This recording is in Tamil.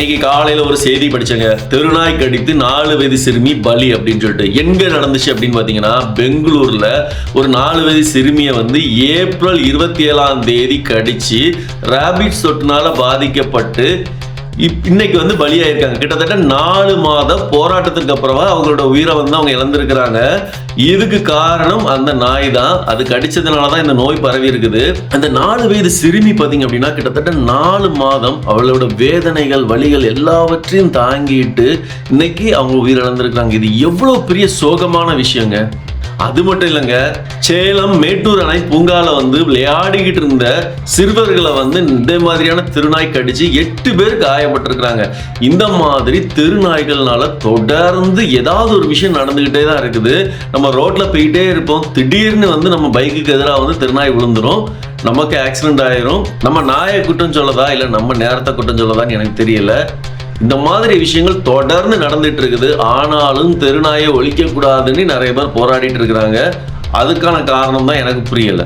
இன்னைக்கு காலையில ஒரு செய்தி படிச்சங்க. தெருநாய் கடித்து நாலு வயது சிறுமி பலி அப்படின்னு சொல்லிட்டு. எங்க நடந்துச்சு அப்படின்னு பாத்தீங்கன்னா பெங்களூர்ல ஒரு நாலு வயது சிறுமியை வந்து ஏப்ரல் இருபத்தி ஏழாம் தேதி கடிச்சு ராபிட் சொட்டுனால பாதிக்கப்பட்டு இன்னைக்கு வந்து பலியாயிருக்காங்க. கிட்டத்தட்ட நாலு மாத போராட்டத்துக்கு அப்புறமா அவங்களோட உயிரை வந்து அவங்க இழந்திருக்கிறாங்க. இதுக்கு காரணம் அந்த நாய் தான். அது கடிச்சதுனால தான் இந்த நோய் பரவி இருக்குது. அந்த நாலு வயது சிறுமி பார்த்தீங்க அப்படின்னா கிட்டத்தட்ட நாலு மாதம் அவளோட வேதனைகள் வலிகள் எல்லாவற்றையும் தாங்கிட்டு இன்னைக்கு அவங்க உயிரிழந்திருக்கிறாங்க. இது எவ்வளவு பெரிய சோகமான விஷயங்க. அது மட்டும் இல்லைங்க சேலம் மேட்டூர் அணை பூங்கால வந்து விளையாடிக்கிட்டு இருந்த சிறுவர்களை வந்து இந்த மாதிரியான திருநாய் கடிச்சு எட்டு பேர் காயப்பட்டிருக்கிறாங்க. இந்த மாதிரி திருநாய்கள்னால தொடர்ந்து ஏதாவது ஒரு விஷயம் நடந்துகிட்டே தான் இருக்குது. நம்ம ரோட்ல போயிட்டே இருப்போம். திடீர்னு வந்து நம்ம பைக்குக்கு எதிராக வந்து திருநாய் விழுந்துரும். நமக்கு ஆக்சிடென்ட் ஆயிரும். நம்ம நாயை குற்றம் சொல்லதா? இல்லை நம்ம நேரத்தை குற்றம் சொல்லதான்னு எனக்கு தெரியல. இந்த மாதிரி விஷயங்கள் தொடர்ந்து நடந்துட்டு இருக்குது ஆனாலும் தெருநாயை ஒழிக்க கூடாதுன்னு நிறைய பேர் போராடிட்டு இருக்கிறாங்க. அதுக்கான காரணம் தான் எனக்கு புரியல.